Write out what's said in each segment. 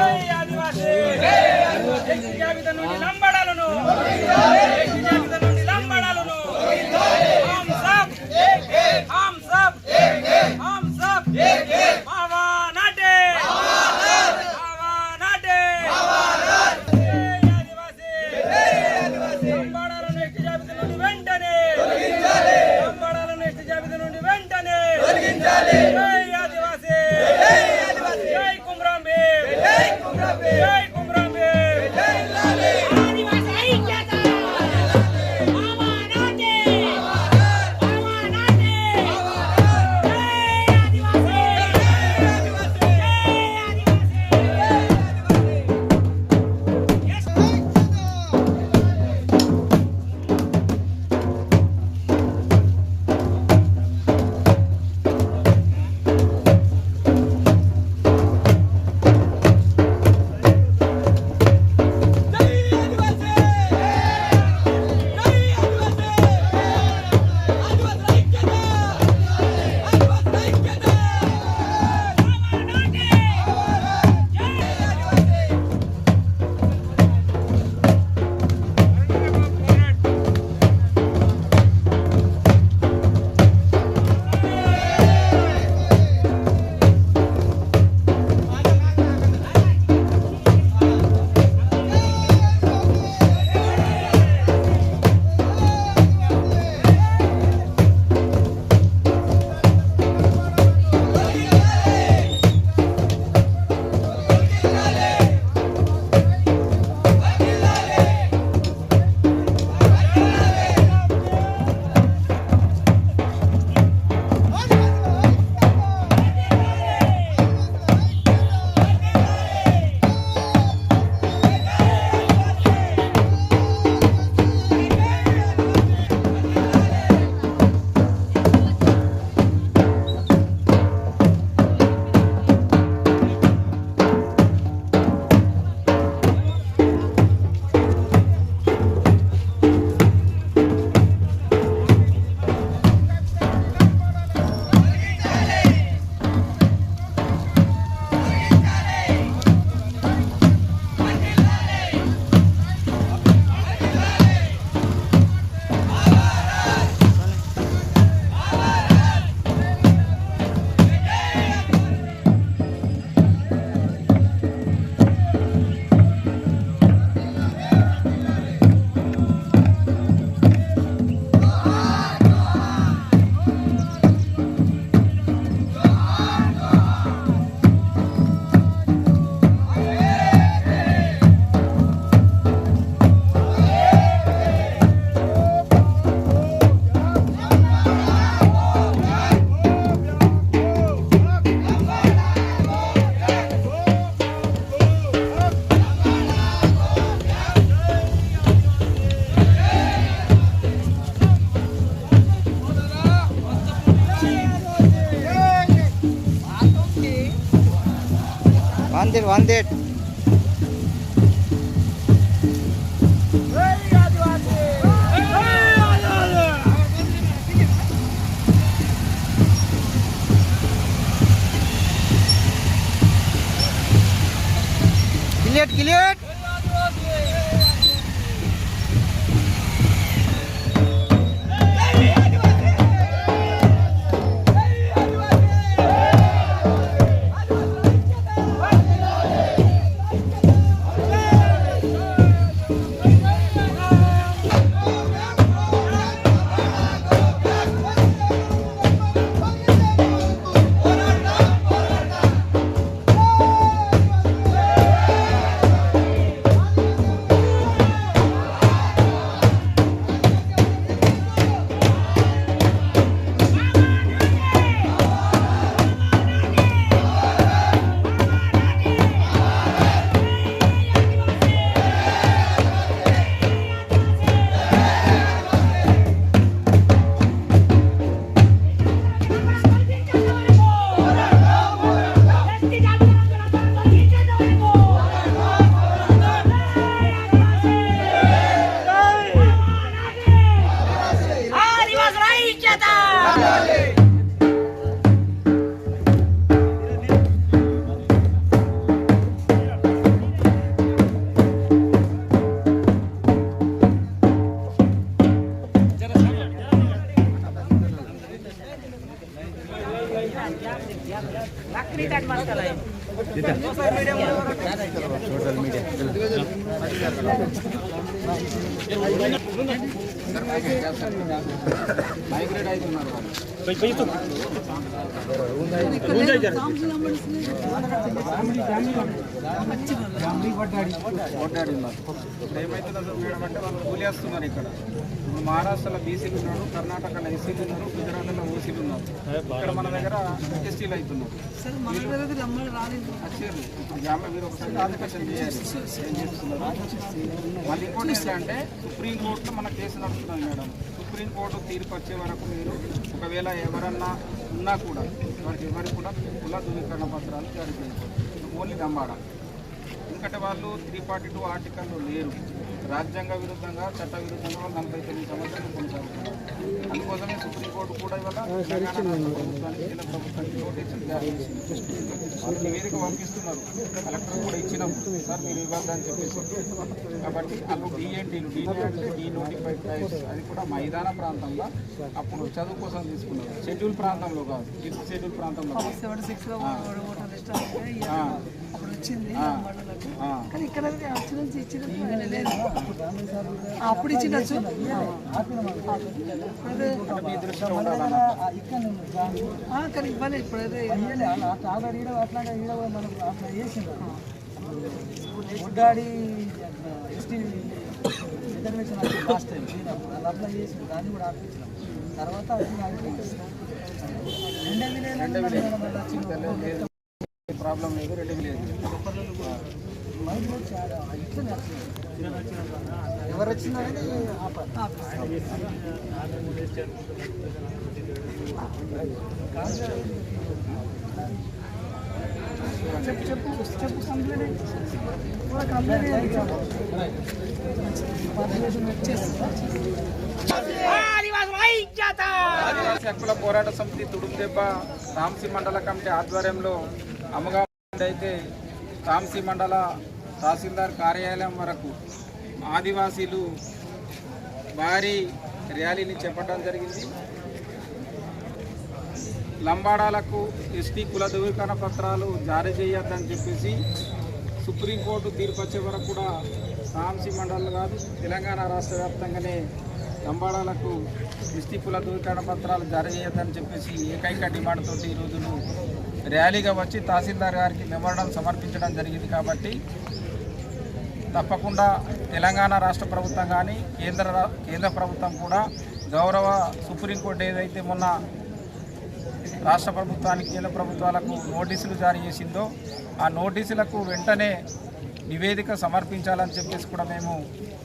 Adivasi ST one that Kilit, kilit. clear. ఓటాడి ఉన్నారు ఇప్పుడు ఏమవుతుందో మేడం అంటే వాళ్ళు కూలేస్తున్నారు ఇక్కడ ఇప్పుడు మహారాష్ట్రలో బీసీలు ఉన్నారు కర్ణాటకలో ఎస్సీలు ఉన్నారు గుజరాత్లో ఓసీలు ఉన్నారు ఇక్కడ మన దగ్గర ఎస్టీలు అవుతున్నారు మీరు ఒకసారి కాలిఫికేషన్ చేయాలి ఏం చేస్తున్నారు మళ్ళీ ఇంకోటి ఏంటంటే సుప్రీంకోర్టులో మన కేసు నడుస్తుంది మేడం సుప్రీంకోర్టు తీర్పు వచ్చే వరకు మీరు ఒకవేళ ఎవరన్నా ఉన్నా కూడా వారికి ఎవరికి కూడా కుల ధృవీకరణ పత్రాలు జారీ చేయకూడదు. ఓన్లీ దంబాడ. ఎందుకంటే వాళ్ళు త్రీ ఫార్టీ టూ ఆర్టికల్లో లేరు. రాజ్యాంగ విరుద్ధంగా చట్ట విరుద్ధంగా నలభై తొమ్మిది సంవత్సరాలు కొనసాగుతున్నారు అందుకోసమే సుప్రీంకోర్టు కూడా ఇవాళ తెలంగాణ ప్రభుత్వానికి కేంద్ర ప్రభుత్వానికి నోటీసులు జారీ చేసింది. వాళ్ళు నివేదిక పంపిస్తున్నారు. కలెక్టర్ కూడా ఇచ్చినాం. సార్ మీరు ఇవ్వద్దని చెప్పేసి. కాబట్టి వాళ్ళు డిఎన్టీలు డిఎన్టీ అంటే డీ నోటిఫైడ్ ట్రైబ్స్ అది కూడా మైదాన ప్రాంతంలో అప్పుడు చదువు కోసం తీసుకున్నారు. షెడ్యూల్ ప్రాంతంలో కాదు ఫిఫ్త్ షెడ్యూల్ ప్రాంతంలో వచ్చింది. కానీ ఇక్కడ వచ్చిన ఇచ్చిన లేదు అప్పుడు ఆ, కానీ ఇవ్వాలి ఇప్పుడైతే ఉడ్డాడి ఎస్టీ రిజర్వేషన్ లాస్ట్ టైం అది అప్లై చేసి దాన్ని కూడా ఆపించినాం తర్వాత అది రెండే ప్రాబ్లం లేదు రెండు లేదు ఎవరు వచ్చినా చెప్పు చెప్పు చెప్పు కంప్లైంట్ కూడా కంప్లైంట్ ఆదివాసుల ఐక్యత! ఆదివాసీ హక్కుల పోరాట సమితి తుడుందెబ్బ తాంసీ మండల కమిటీ ఆధ్వర్యంలో అమ్మగారు అయితే తాంసీ మండల తహసీల్దార్ కార్యాలయం వరకు ఆదివాసీలు భారీ ర్యాలీని చేపట్టడం జరిగింది. లంబాడాలకు ఎస్టీ కుల ధృవీకరణ పత్రాలు జారీ చేయొద్దని చెప్పేసి సుప్రీంకోర్టు తీర్పు వచ్చే వరకు కూడా తాంసీ మండలం కాదు తెలంగాణ రాష్ట్ర వ్యాప్తంగానే లంబాడాలకు ఎస్టీ కుల ధృవీకరణ పత్రాలు జారీ చేయొద్దని చెప్పేసి ఏకైక డిమాండ్ తోటి ఈ రోజును ర్యాలీగా వచ్చి తహసీల్దార్ గారికి మెమోరాండం సమర్పించడం జరిగింది కాబట్టి తప్పకుండా తెలంగాణ రాష్ట్ర ప్రభుత్వం కానీ కేంద్ర రా- కేంద్ర ప్రభుత్వం కూడా గౌరవ సుప్రీంకోర్టు ఏదైతే మొన్న రాష్ట్ర ప్రభుత్వానికి కేంద్ర ప్రభుత్వాలకు నోటీసులు జారీ చేసిందో ఆ నోటీసులకు వెంటనే నివేదిక సమర్పించాలని చెప్పేసి కూడా మేము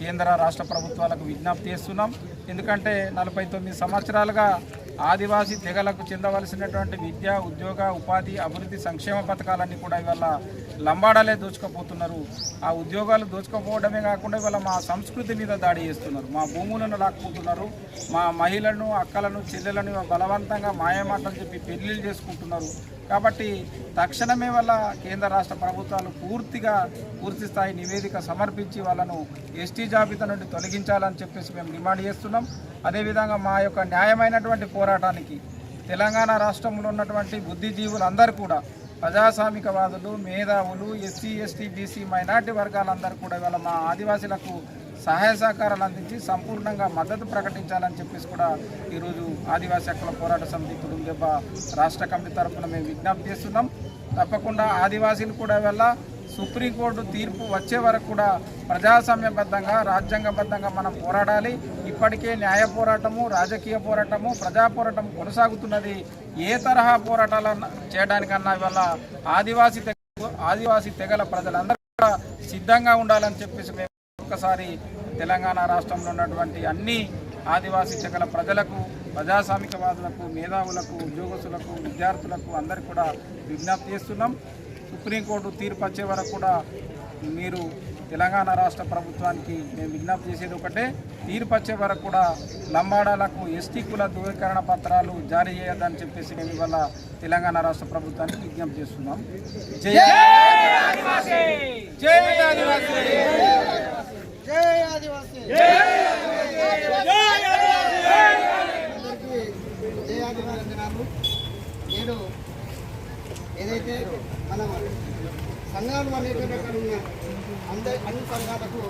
కేంద్ర రాష్ట్ర ప్రభుత్వాలకు విజ్ఞప్తి చేస్తున్నాం. ఎందుకంటే నలభై తొమ్మిది సంవత్సరాలుగా ఆదివాసీ తెగలకు చెందవలసినటువంటి విద్య ఉద్యోగ ఉపాధి అభివృద్ధి సంక్షేమ పథకాలన్నీ కూడా ఇవాళ లంబాడాలే దోచుకపోతున్నారు. ఆ ఉద్యోగాలు దోచుకపోవడమే కాకుండా ఇవాళ మా సంస్కృతి మీద దాడి చేస్తున్నారు. మా భూములను లాక్కుంటున్నారు. మా మహిళలను అక్కలను చెల్లెలను బలవంతంగా మాయమాటలు చెప్పి పెళ్ళిళ్ళు చేసుకుంటున్నారు. కాబట్టి తక్షణమే వల్ల కేంద్ర రాష్ట్ర ప్రభుత్వాలు పూర్తిగా పూర్తి స్థాయి నివేదిక సమర్పించి వాళ్ళను ఎస్టీ జాబితా నుండి తొలగించాలని చెప్పేసి మేము డిమాండ్ చేస్తున్నాం. అదేవిధంగా మా యొక్క న్యాయమైనటువంటి పోరాటానికి తెలంగాణ రాష్ట్రంలో ఉన్నటువంటి బుద్ధిజీవులందరూ కూడా ప్రజాస్వామికవాదులు మేధావులు ఎస్సీ ఎస్టీ బీసీ మైనార్టీ వర్గాలందరూ కూడా ఇవాళ మా ఆదివాసీలకు సహాయ సహకారాలు అందించి సంపూర్ణంగా మద్దతు ప్రకటించాలని చెప్పేసి కూడా ఈరోజు ఆదివాసీ హక్కుల పోరాట సమితి కుటుంబ రాష్ట్ర కమిటీ తరఫున మేము విజ్ఞప్తి చేస్తున్నాం. తప్పకుండా ఆదివాసీలు కూడా వెళ్ళ సుప్రీంకోర్టు తీర్పు వచ్చే వరకు కూడా ప్రజాస్వామ్యబద్ధంగా రాజ్యాంగబద్ధంగా మనం పోరాడాలి. ఇప్పటికే న్యాయ పోరాటము రాజకీయ పోరాటము ప్రజా పోరాటం కొనసాగుతున్నది. ఏ తరహా పోరాటాలు చేయడానికన్నా ఇవాళ ఆదివాసీ తెగ ఆదివాసీ తెగల ప్రజలందరూ కూడా సిద్ధంగా ఉండాలని చెప్పేసి మేము ఒక్కసారి తెలంగాణ రాష్ట్రంలో ఉన్నటువంటి అన్ని ఆదివాసీ తెగల ప్రజలకు ప్రజాస్వామికవాదులకు మేధావులకు ఉద్యోగస్తులకు విద్యార్థులకు అందరికీ కూడా విజ్ఞప్తి చేస్తున్నాం. సుప్రీంకోర్టు తీర్పు వచ్చే వరకు కూడా మీరు తెలంగాణ రాష్ట్ర ప్రభుత్వానికి మేము విజ్ఞప్తి చేసేది ఒకటే. తీర్పు వచ్చే వరకు కూడా లంబాడాలకు ఎస్టీ కుల ధృవీకరణ పత్రాలు జారీ చేయొద్దని చెప్పేసి మేము ఇవాళ తెలంగాణ రాష్ట్ర ప్రభుత్వానికి విజ్ఞప్తి చేస్తున్నాం. జై ఆదివాసీ! జై జై ఆదివాసీ. అందరికీ జై ఆదివాసీ. దినాలు నేడు ఏదైతే మనం సంఘాలు అనేటువంటి ఉన్న అందరి అన్ని సంఘాలకు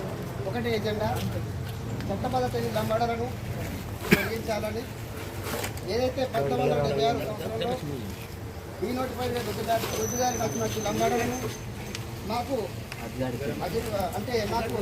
ఒకటే ఎజెండా. చట్టబద్ధత లంబడలను తొలగించాలని. ఏదైతే పంతొమ్మిది వందల డెబ్బై ఆరు సంవత్సరంలో ఈ నోటిపై దొడ్డిదారి దొడ్డిదారి నచ్చినట్టు లంబడలను మాకు అంటే మాకు